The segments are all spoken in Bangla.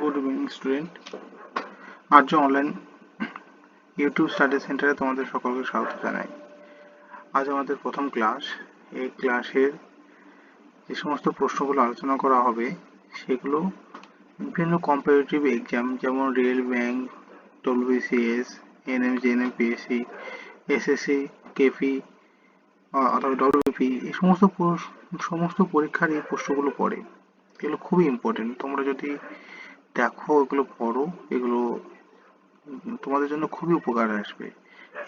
Good evening student Arya online YouTube study সেন্টারে তোমাদের সকলকে স্বাগত জানাই। আজ আমাদের প্রথম ক্লাস এই ক্লাসের যে সমস্ত প্রশ্নগুলো আলোচনা করা হবে, সেগুলো বিভিন্ন কম্পারেটিভ এক্সাম যেমন রেল ব্যাংক ডব্লিউবিসিএস এনএমজি এনএমপিএসসি এসএসসি কেপি অথবা ডব্লিউপি এই সমস্ত সমস্ত পরীক্ষার এই প্রশ্নগুলো পড়ে। এগুলো খুবই ইম্পর্টেন্ট তোমরা যদি দেখো, এগুলো পড়ো, এগুলো তোমাদের জন্য খুবই উপকার আসবে।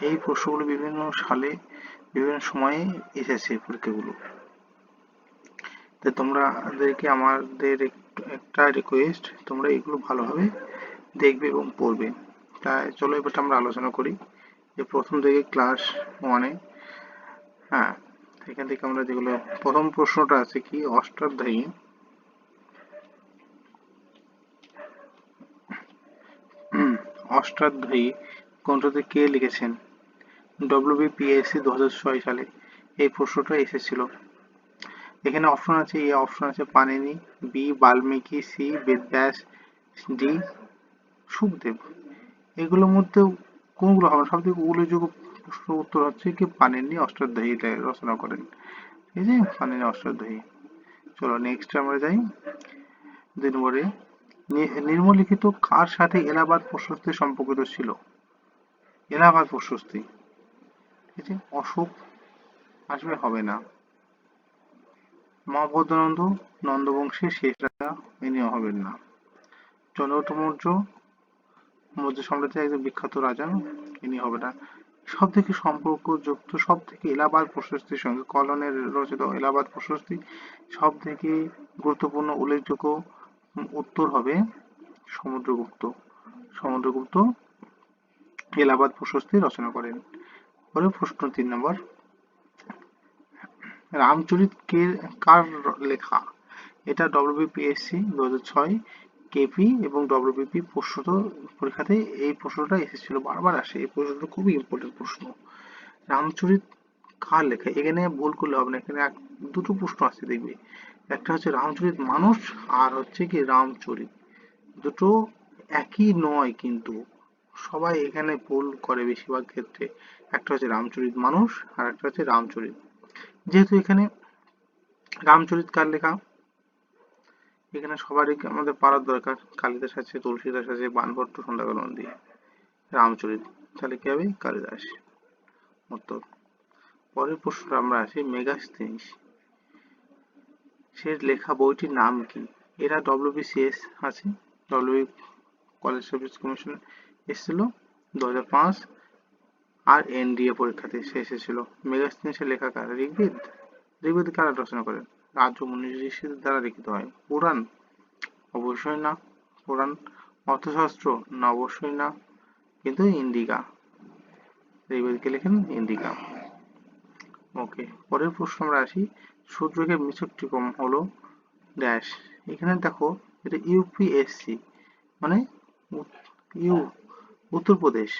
এই প্রশ্নগুলো বিভিন্ন সালে, বিভিন্ন সময়ে এসেছে পরীক্ষাগুলো। তো তোমরা আমাদেরকে আমাদের একটা রিকোয়েস্ট তোমরা এগুলো ভালোভাবে দেখবে এবং পড়বে। তাই চলো এবার আমরা আলোচনা করি যে প্রথম থেকে ক্লাস ওয়ানে হ্যাঁ এখান থেকে আমরা যেগুলো, প্রথম প্রশ্নটা আছে কি? অষ্টাধ্যায়ী হুম, অষ্টাধ্যায়ী গ্রন্থটি কে লিখেছেন? ডব্লিউবিপিএসসি দু হাজার ছয় সালে এই প্রশ্নটা এসেছিল। এখানে অপশন আছে এ অপশন আছে Panini B Valmiki C Vedavyas D Sukhdev. এগুলোর মধ্যে কোনগুলো হবে? সব থেকে উল্লেখযোগ্য প্রশ্ন উত্তর হচ্ছে কি পানিনি অষ্টাধ্যায়ী রচনা করেন। ঠিক আছে পানিনি অষ্টাধ্যায়ী। চলো নেক্সট আমরা যাই। দুই নম্বরে নিম্নলিখিত কার সাথে এলাহাবাদ প্রশস্তি সম্পর্কিত ছিল? এলাহাবাদ প্রশস্তি। ঠিক অশোক আসবে, হবে না। মহাবদ্রনন্দ নন্দবংশের শেষ রাজা, ইনিও হবেন না। চন্দ্রগুপ্ত মৌর্য মৌর্য সাম্রাজ্যের একজন বিখ্যাত রাজা, ইনি হবে না। সব থেকে সম্পর্কযুক্ত সব থেকে এলাহাবাদ প্রশস্তির সঙ্গে কলনের রচিত এলাহাবাদ প্রশস্তি সব থেকে গুরুত্বপূর্ণ উল্লেখযোগ্য উত্তর হবে সমুদ্রগুপ্ত। সমুদ্রগুপ্ত এলাহাবাদ প্রশস্তি রচনা করেন। পরে প্রশ্ন তিন নম্বর। রামচরিত কে, কার লেখা? এটা ডব্লিউবিপিএসসি দু হাজার ছয় কেপি এবং ডব্লিউবিপি প্রশ্ন পরীক্ষাতে এই প্রশ্নটা এসেছিল বারবার আসে। এই প্রশ্নটা খুবই ইম্পর্টেন্ট প্রশ্ন। রামচরিত কার লেখা? এখানে ভুল করলে হবে না। এখানে দুটো প্রশ্ন আছে দেখবে। একটা হচ্ছে রামচরিত মানুষ আর হচ্ছে কি রামচরিত। দুটো একই নয় কিন্তু সবাই এখানে ভুল করে বেশিরভাগ ক্ষেত্রে। একটা হচ্ছে রামচরিত মানুষ আর একটা হচ্ছে রামচরিত। যেহেতু এখানে রামচরিত কার লেখা? এখানে সবারই আমাদের পারার দরকার। কালিদাস আছে, তুলসীদাস আছে, বানভট্ট, সন্ধ্যাকাল নন্দী। রামচরিত। তাহলে কি হবে? কালিদাস। উত্তর। পরের প্রশ্নটা আমরা আসি মেগাস্তিনিস সে লেখা বইটির নাম কি? এরা ডব্লিউবিসিএস আছে। ডব্লিউ কলেজ সার্ভিস কমিশন এসেছিল দু হাজার পাঁচ। আর এনডিএ পরীক্ষাতে সে এসেছিল। মেগাস্তিনিসের লেখা কার? ঋগ্বেদ। ঋগ্বেদ কারা রচনা করেন? রাজ্য মুনি ঋষিদের দ্বারা লিখিত হয়। পুরাণ? অবশ্যই না। পুরাণ? অর্থশাস্ত্র? না, অবশ্যই না। কিন্তু ইন্দিকা ঋগ্বেদকে লেখেন ইন্দিকা ওকে, পরের প্রশ্ন আমরা আসি। সূর্যকে মিসকটিকম হলো ড্যাশ এখানে দেখো, এটা ইউপিএসসি মানে ইউ, উত্তরপ্রদেশ।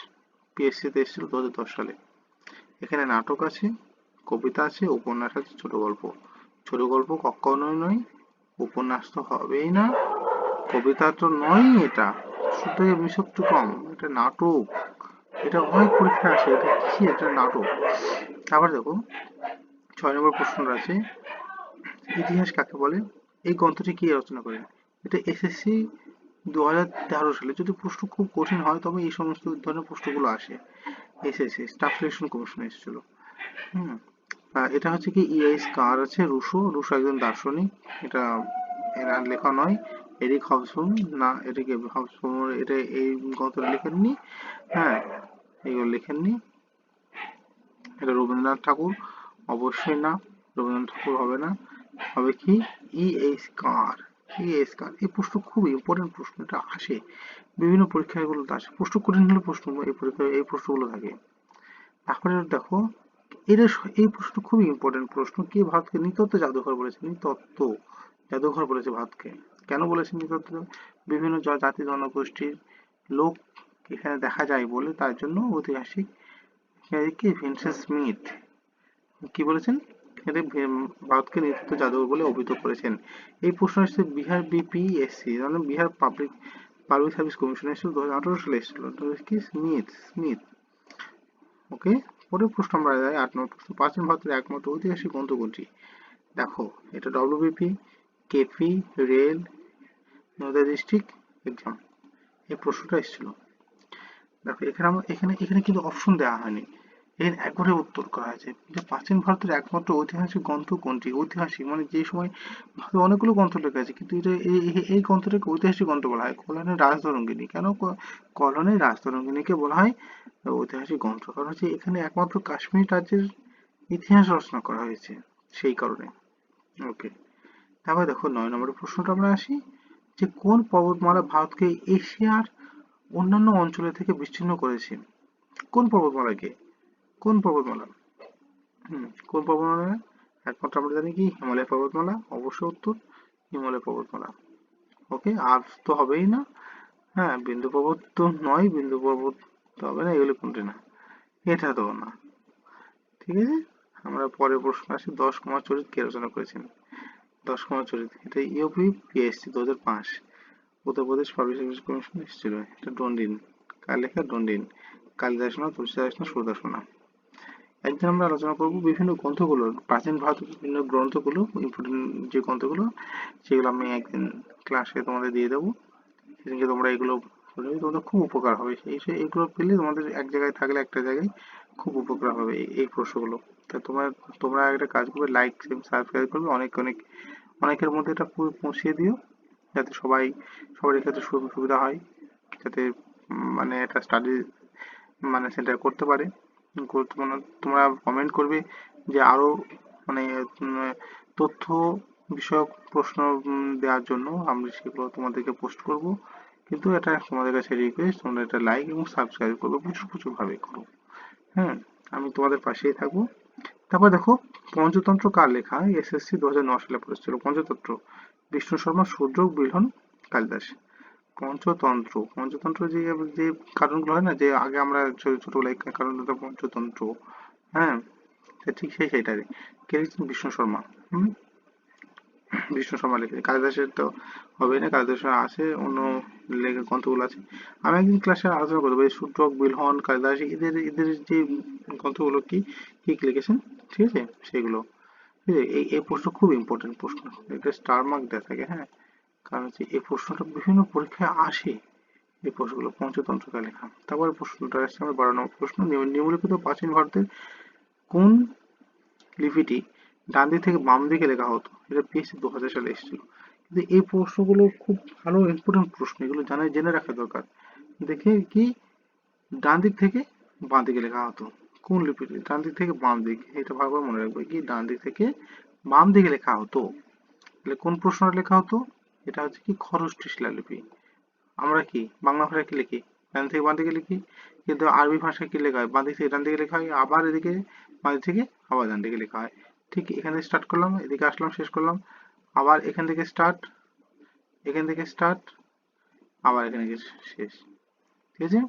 পিএসসি তে এসেছিল দু হাজার দশ সালে। এখানে নাটক আছে, কবিতা আছে, উপন্যাস আছে, ছোট গল্প। ছোট গল্প কখনোই নয়, উপন্যাস তো হবেই না, কবিতা তো নয় এটা। শুধু মিশকটু কম, এটা নাটক। এটা অনেক পরীক্ষা আছে, এটা কি? একটা নাটক। আবার দেখো ছয় নম্বর প্রশ্নটা আছে। ইতিহাস কাকে বলে? এই গ্রন্থটি কে রচনা করেন এটা এসএসসি দু হাজার তেরো সালে। যদি প্রশ্ন খুব কঠিন হয়, তবে এই সমস্ত ধরনের প্রশ্নগুলো আসে। এসএসসি স্টাফ সিলেকশন কমিশন এসেছিল। হুম। এটা হচ্ছে কি ইএস কার আছে? রুশো। রুশো একজন দার্শনিক। এটা এরা লেখা নয়। এরিক হবসবম না এটিকে হবসবম এটা এই গ্রন্থটা লেখেননি? হ্যাঁ এগুলো লেখেননি। এটা রবীন্দ্রনাথ ঠাকুর। অবশ্যই না, রবীন্দ্রনাথ ঠাকুর হবে না। হবে কি? ই এইচ কার ই এইচ কার এই প্রশ্ন খুব ইম্পর্টেন্ট প্রশ্ন এটা আসে। বিভিন্ন পরীক্ষাগুলোতে আসে। প্রশ্ন কঠিন হলে প্রশ্ন, এই পরীক্ষা, এই প্রশ্নগুলো থাকে। তারপরে দেখো এটা এই প্রশ্ন খুবই ইম্পর্টেন্ট প্রশ্ন। কে ভারতকে নৃতত্ব জাদুঘর বলেছে? নৃতত্ব জাদুঘর বলেছে ভারতকে। কেন বলেছে নৃতত্ব বিভিন্ন জাতি জনগোষ্ঠীর লোক এখানে দেখা যায় বলে। তার জন্য ঐতিহাসিক ভিনসেন্ট স্মিথ। কি বলেছেন? ভে- ভারতকে নেতৃত্ব জাদুঘর বলে অভিহিত করেছেন। এই প্রশ্ন এসেছে বিহার বিপিএসসি মানে Bihar public public service commission এসেছিল দু হাজার আঠারো সালে এসেছিল। কি স্মিথ স্মিথ? ওকে পরের প্রশ্ন আমরা যাই আট নম্বর প্রশ্ন, প্রাচীন ভারতের একমাত্র ঐতিহাসিক গ্রন্থ কোনটি? দেখো, এটা WBP KP rail Nadia district exam এই প্রশ্নটা এসেছিল। দেখো, এখানে আমরা, এখানে এখানে কিন্তু অপশন দেওয়া হয়নি। এর একবারে উত্তর করা হয়েছে। যে প্রাচীন ভারতের একমাত্র ঐতিহাসিক গ্রন্থ কোনটি? ঐতিহাসিক মানে যে সময় ভারতে অনেকগুলো গ্রন্থ লেখা আছে কিন্তু এটা এই গ্রন্থটাকে ঐতিহাসিক গ্রন্থ বলা হয়। কল্যাণের রাজতরঙ্গিনী কেন কল্যাণের রাজতরঙ্গিনীকে বলা হয়? ঐতিহাসিক গ্রন্থ। কারণ হচ্ছে এখানে একমাত্র কাশ্মীর রাজ্যের ইতিহাস রচনা করা হয়েছে সেই কারণে। ওকে। তারপরে দেখো নয় নম্বরের প্রশ্নটা আমরা আসি। যে কোন পর্বতমালা ভারতকে এশিয়ার অন্যান্য অঞ্চলের থেকে বিচ্ছিন্ন করেছে? কোন পর্বতমালাকে? কোন পর্বতমালা হুম, কোন পর্বতমালা একমাত্র আমরা জানি কি, হিমালয় পর্বতমালা অবশ্যই উত্তর, হিমালয় পর্বতমালা ওকে, আর তো হবেই না। হ্যাঁ বিন্দু পর্বত তো নয়, বিন্দু পর্বত তো হবে না, এগুলো কোনটি না? এটা তো না। ঠিক আছে? আমরা পরের প্রশ্ন আসি, দশ কুমার চরিত কে রচনা করেছেন? দশ কুমার চরিত, এটা ইউপি পিএসসি দু হাজার পাঁচ। উত্তরপ্রদেশ পাবলিক সার্ভিস কমিশন এসেছিল এটা ডন্ডিন। কার লেখা? ডন্ডিন। কালিদাস না তুলসীদাস না সুরদাস না একদিন আমরা আলোচনা করব বিভিন্ন গ্রন্থগুলো, প্রাচীন ভারতের বিভিন্ন গ্রন্থগুলো ইম্পর্টেন্ট যে গ্রন্থগুলো, সেগুলো আমি একদিন ক্লাসে তোমাদের দিয়ে দেবো। সেদিনকে তোমরা এগুলো পড়লে তোমাদের খুব উপকার হবে। এই সে- এগুলো পেলে তোমাদের এক জায়গায় থাকলে একটা জায়গায় খুব উপকার হবে এই- প্রশ্নগুলো। তা তোমরা তোমরা একটা কাজ করবে লাইক সাবস্ক্রাইব করবে, অনেক অনেক, অনেকের মধ্যে এটা পৌঁছিয়ে দিও, যাতে সবাই সবার ক্ষেত্রে সু- সুবিধা হয়, যাতে মানে একটা স্টাডি মানে সেন্টার করতে পারে। তোমরা- তোমরা কমেন্ট করবে যে আরও মানে তথ্য বিষয়ক প্রশ্ন দেওয়ার জন্য আমরা সেগুলো তোমাদেরকে পোস্ট করব। কিন্তু এটা তোমাদের কাছে রিকোয়েস্ট তোমরা এটা লাইক এবং সাবস্ক্রাইব করবে, প্রচুর প্রচুর ভাবে করো। হ্যাঁ আমি তোমাদের পাশেই থাকব। তারপর দেখো, পঞ্চতন্ত্র কার লেখা? এসএসসি দু হাজার নয় সালে পড়েছিল পঞ্চতন্ত্র, বিষ্ণু শর্মা শূদ্র বিলহন কালিদাস। পঞ্চতন্ত্র। পঞ্চতন্ত্র যে যে কারণগুলো হয় না, যে আগে আমরা ছোট ছোটবেলায় কারণ পঞ্চতন্ত্র হ্যাঁ? ঠিক সেই সেইটারই। কে লিখছেন? বিষ্ণু শর্মা। হুম? বিষ্ণু শর্মা লিখেছে। কালিদাসের তো হবে না কালিদাসের আছে, অন্য লেখা গ্রন্থগুলো আছে। আমি একদিন ক্লাসে আলোচনা করব, এই সূত্রক, বিলহন, কালিদাস, এদের এদের যে গ্রন্থগুলো কি কি লিখেছেন? ঠিক আছে? সেগুলো ঠিক আছে? এই প্রশ্ন খুব ইম্পর্টেন্ট প্রশ্ন। এটা স্টার মার্ক দেওয়া থাকে হ্যাঁ? কারণ হচ্ছে এই প্রশ্নটা বিভিন্ন পরীক্ষায় আসে। এই প্রশ্নগুলো পঞ্চতন্ত্রকার লেখা। তারপরে প্রশ্নটা আসছে আমার বারো নম্বর প্রশ্ন। নিম- নিম্নলিখিত প্রাচীন ভারতের কোন লিপিটি ডান দিক থেকে বাম দিকে লেখা হতো? এটা পিএসসি দু হাজার সালে এসেছিল। কিন্তু এই প্রশ্নগুলো খুব ভালো ইম্পর্টেন্ট প্রশ্ন। এগুলো জানা জেনে রাখা দরকার। দেখে কি ডান দিক থেকে বাঁ দিকে লেখা হতো। কোন লিপিটি? ডান দিক থেকে বাম দিক। এটা ভালো করে মনে রাখবে কি? ডান দিক থেকে বাম দিকে লেখা হতো। তাহলে কোন প্রশ্নটা লেখা হতো? এটা হচ্ছে কি খরচটি শিলালিপি আমরা কি বাংলা ভাষায় কি লিখি? ডান থেকে বাঁ দিকে লিখি? কিন্তু আরবি ভাষায় কি লেখা হয়? বাঁ দিক থেকে ডান দিকে লেখা হয়, আবার এদিকে বাঁ থেকে আবার ডান দিকে লেখা হয়। ঠিক এখান স্টার্ট করলাম, এদিকে আসলাম, শেষ করলাম। আবার এখান থেকে স্টার্ট এখান থেকে স্টার্ট আবার এখানে শেষ। ঠিক আছে?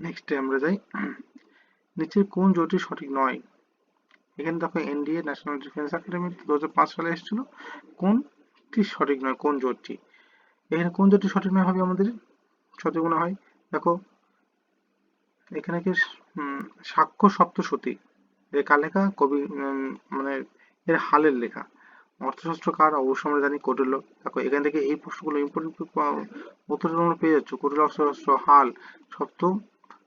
নেক্সটে আমরা যাই। নিচের কোন জোটটি সঠিক নয়? এখানে দেখো এনডিএ ন্যাশনাল ডিফেন্স একাডেমি দু হাজার পাঁচ সালে এসেছিল। কোনটি সঠিক নয়? কোন জোটটি? এখানে কোন জোটটি সঠিক নয় হবে আমাদের? সঠিক মনে হয়? দেখো এখানে কি সাক্ষ্য সপ্তশতী এর কার লেখা? কবি মানে এর হালের লেখা। অর্থশাস্ত্র কার? অবশ্য আমরা জানি কৌটিল্য। দেখো এখান থেকে এই প্রশ্নগুলো ইম্পর্টেন্ট উত্তর তোমরা পেয়ে যাচ্ছ। কৌটিল্য অর্থশাস্ত্র হাল সপ্তম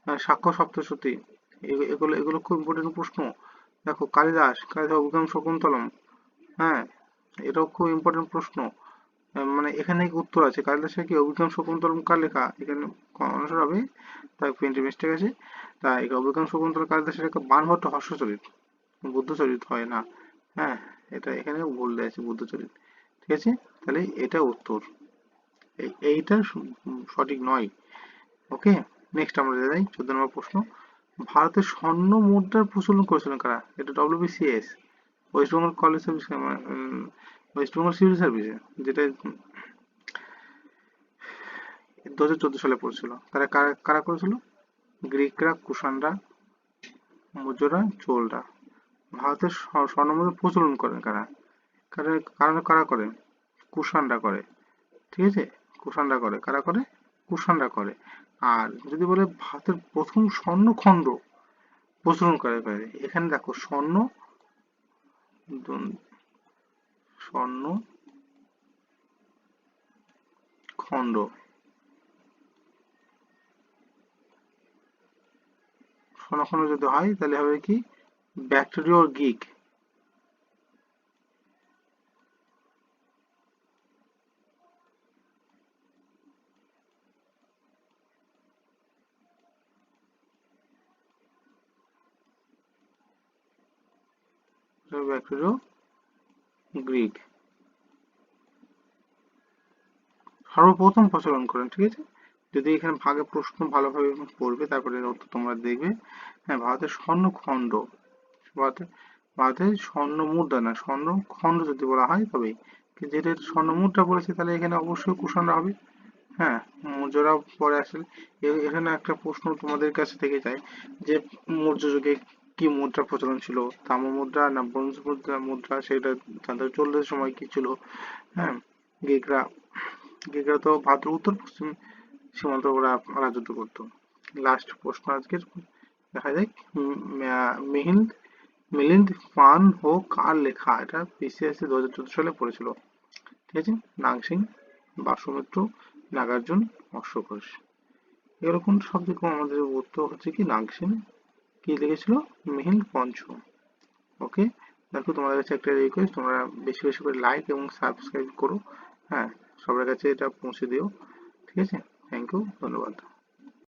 আহ, সাক্ষ্য সপ্তশতী এগু- এগুলো এগুলো খুব ইম্পর্টেন্ট প্রশ্ন। দেখো কালিদাস কালিদাস অভিজ্ঞান শকুন্তলম। হ্যাঁ এটাও খুব ইম্পর্টেন্ট প্রশ্ন। মানে এখানে উত্তর আছে। কালিদাসের কি অভিজ্ঞান শকুন্তলম কার লেখা? এখানে অনুসার হবে। তাই প্রিন্টে মিস্টেক আছে তাই এই অভিজ্ঞান শকুন্তল কালিদাসের একটা বানভট্ট হর্ষচরিত, বুদ্ধচরিত হয় না। হ্যাঁ এটা এখানে ভুল দেওয়া আছে বুদ্ধচরিত। ঠিক আছে? তাহলে এটা উত্তর। এই- এইটা সঠিক নয়। ওকে নেক্সট আমরা যাই। চোদ্দ নম্বর প্রশ্ন। ভারতের স্বর্ণ মুদ্রার প্রচলন করেছিলেন কারা? এটা WBCS West Bengal college service West Bengal civil সার্ভিসে যেটা দু হাজার চোদ্দ সালে পড়েছিল। তারা কারা কারা করেছিল? গ্রিকরা, কুষাণরা মুজরা চোলরা ভারতের স্ব- স্বর্ণ মুদ্রা প্রচলন করেন কারা? কারা কারা কারা করেন কুষাণরা করে। ঠিক আছে? কুষাণরা করে। কারা করে? কুষাণরা করে। আর যদি বলে ভারতের প্রথম স্বর্ণ স্বর্ণখণ্ড প্রচলন করে করে। এখানে দেখো স্বর্ণ স্বর্ণ খণ্ড। স্বর্ণখণ্ড যদি হয়, তাহলে হবে কি? ব্যাকটেরিয়া গিক ব্যাকটেরিয়া গ্রিক। সর্বপ্রথম প্রচলন করেন, ঠিক আছে? যদি এখানে ভাগে প্রশ্ন ভালোভাবে পড়বে, তারপরে উত্তর তোমরা দেখবে। হ্যাঁ ভারতের স্বর্ণ খণ্ড ভারতের ভারতের স্বর্ণ মুদ্রা না স্বর্ণ খণ্ড যদি বলা হয় কিন্তু যেটা স্বর্ণ মুদ্রা বলেছে, তাহলে এখানে অবশ্যই কুষাণরা হবে। হ্যাঁ মৌর্যরা পরে আসলে এখানে একটা প্রশ্ন তোমাদের কাছে থেকে যায় যে মৌর্য যুগে কি মুদ্রা প্রচলন ছিল? তাম্র মুদ্রা না ব্রোঞ্জ মুদ্রা মুদ্রা সেটা তাদের চলতে সময় কি ছিল? হ্যাঁ গ্রিকরা গ্রিকরা তো ভারতের উত্তর পশ্চিম সীমান্ত ওরা রাজত্ব করতো। লাস্ট প্রশ্ন আজকের দেখা আহ, মিহিন্দ মিলিন্দ পান হো কার লেখা এটা বিসিএসসি দু হাজার চোদ্দ সালে পড়েছিল। ঠিক আছে? নাগসিং বাসুমিত্র নাগার্জুন অশ্ব ঘোষ। এগুলো কোন শব্দ কম আমাদের উত্তর হচ্ছে কি নাগসিং কি লিখেছিল? মিহিন্দ পঞ্চ। ওকে দেখো তোমাদের কাছে একটা রিকোয়েস্ট তোমরা বেশি বেশি করে লাইক এবং সাবস্ক্রাইব করো। হ্যাঁ সবার কাছে এটা পৌঁছে দিও। ঠিক আছে? থ্যাংক ইউ ধন্যবাদ।